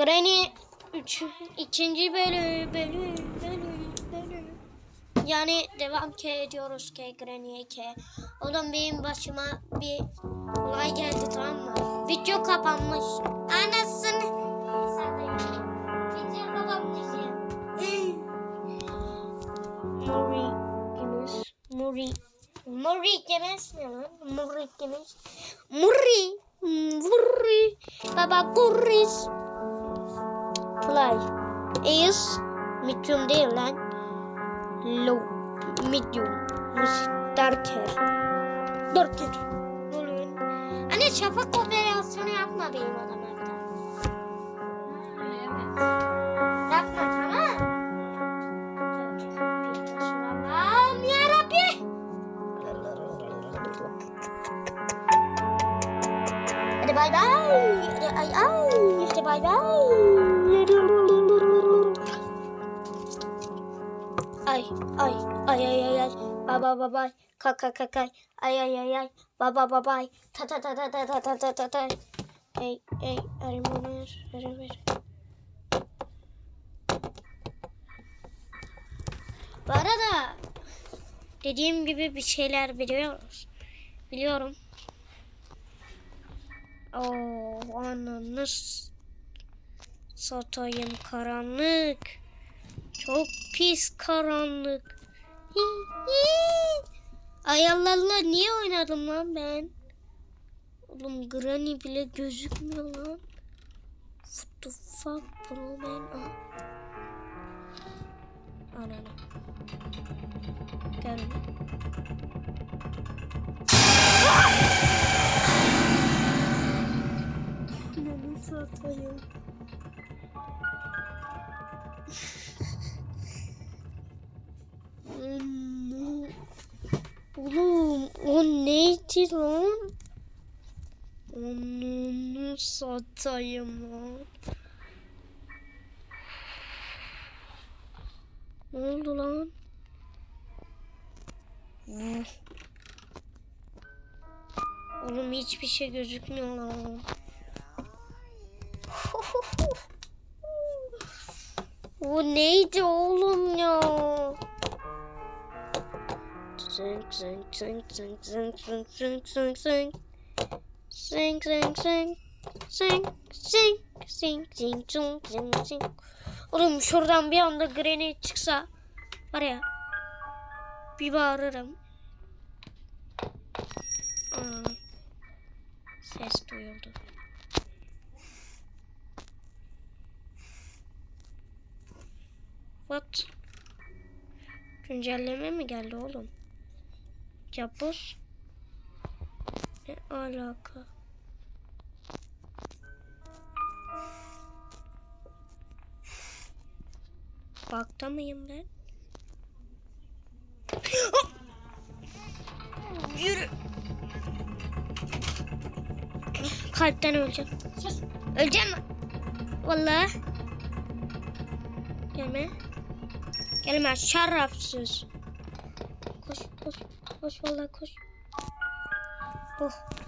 Granny 3 ikinci bölüm bölüm bölüm bölüm. Yani devam ki ediyoruz ki Granny'e ki. Oğlum benim başıma bir olay geldi tamam mı? Video kapanmış. Anasını. Video kapanmış ya. Muri demiş. Muri. Muri demiş ne lan? Muri demiş. Muri. Muri. Baba kuris. Play. Is medium değil lan. Low. Medium. Darker. Darker. Oluyor. Anne şafak operasyonu yapma benim adama bir. Yapma tamam. Allah'ım yarabbim. Hadi bay bay. Hadi ay ay. Hadi bay bay. Ay ay ay ay ay. Baba baba bay. Kaka kaka. Ay ay ay ay. Baba baba bay. Ta ta ta ta ta ta ta ta ta ta. Ey ey arımır arımır. Bu arada dediğim gibi bir şeyler biliyoruz. Biliyorum. Oo, ananı s- satayım karanlık. Çok pis karanlık. Ay Allah Allah niye oynadım lan ben? Oğlum Granny bile gözükmüyor lan. What the fuck bro man? Ananı. Gel. Neydi lan? Onu satayım lan. Ne oldu lan? Oğlum hiçbir şey gözükmüyor lan. O neydi oğlum ya? Zing zing zing zing zing zing zing zing zing Sing sing sing sing sing sing sing sing sing sing Oğlum şuradan bir anda Granny çıksa var ya bir bağırırım. Aa, ses duyuldu. What? Güncelleme mi geldi oğlum? Yapboz? Ne alaka? Bakta mıyım ben? Yürü. Kalpten öleceğim. Öleceğim mi? Vallahi. Gelme. Gelme şerefsiz. Koş koş koş vallahi koş. Oh